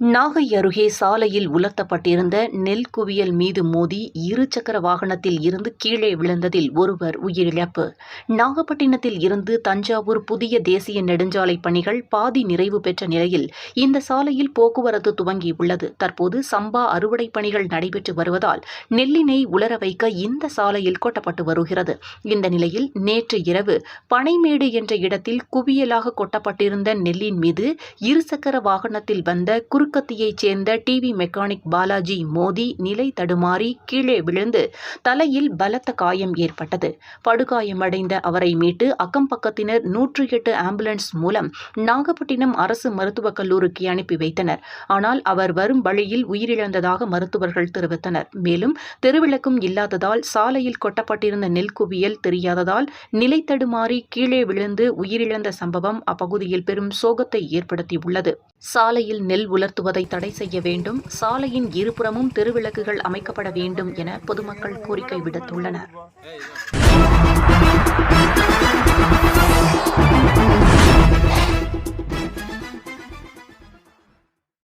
நாகை அருகே சாலையில் உலர்த்தப்பட்டிருந்த நெல் குவியல் மீது மோதி இருசக்கர வாகனத்தில் இருந்து கீழே விழுந்ததில் ஒருவர் உயிரிழப்பு. நாகப்பட்டினத்தில் இருந்து தஞ்சாவூர் புதிய தேசிய நெடுஞ்சாலை பணிகள் பாதி நிறைவு பெற்ற நிலையில் இந்த சாலையில் போக்குவரத்து துவங்கியுள்ளது. தற்போது சம்பா அறுவடை பணிகள் நடைபெற்று வருவதால் நெல்லினை உலர வைக்க இந்த சாலையில் கொட்டப்பட்டு வருகிறது. இந்த நிலையில் நேற்று இரவு பனைமேடு என்ற இடத்தில் குவியலாக கொட்டப்பட்டிருந்த நெல்லின் மீது இருசக்கர வாகனத்தில் வந்த குறுக்கத்தியைச் சேர்ந்த டிவி மெக்கானிக் பாலாஜி மோதி நிலை தடுமாறி கீழே விழுந்து தலையில் பலத்த காயம் ஏற்பட்டது. படுகாயமடைந்த அவரை மீட்டு அக்கம் பக்கத்தினர் நூற்றி எட்டு ஆம்புலன்ஸ் மூலம் நாகப்பட்டினம் அரசு மருத்துவக் கல்லூரிக்கு அனுப்பி வைத்தனர். ஆனால் அவர் வரும் வழியில் உயிரிழந்ததாக மருத்துவர்கள் தெரிவித்தனர். மேலும் தெருவிளக்கும் இல்லாததால் சாலையில் கொட்டப்பட்டிருந்த நெல் குவியல் தெரியாததால் நிலை தடுமாறி கீழே விழுந்து உயிரிழந்த சம்பவம் அப்பகுதியில் பெரும் சோகத்தை ஏற்படுத்தியுள்ளது. சாலையில் நெல் உலர்த்த பயன்படுத்துவதை தடை செய்ய வேண்டும். சாலையின் இருபுறமும் தெருவிளக்குகள் அமைக்கப்பட வேண்டும் என பொதுமக்கள் கோரிக்கை விடுத்துள்ளனர்.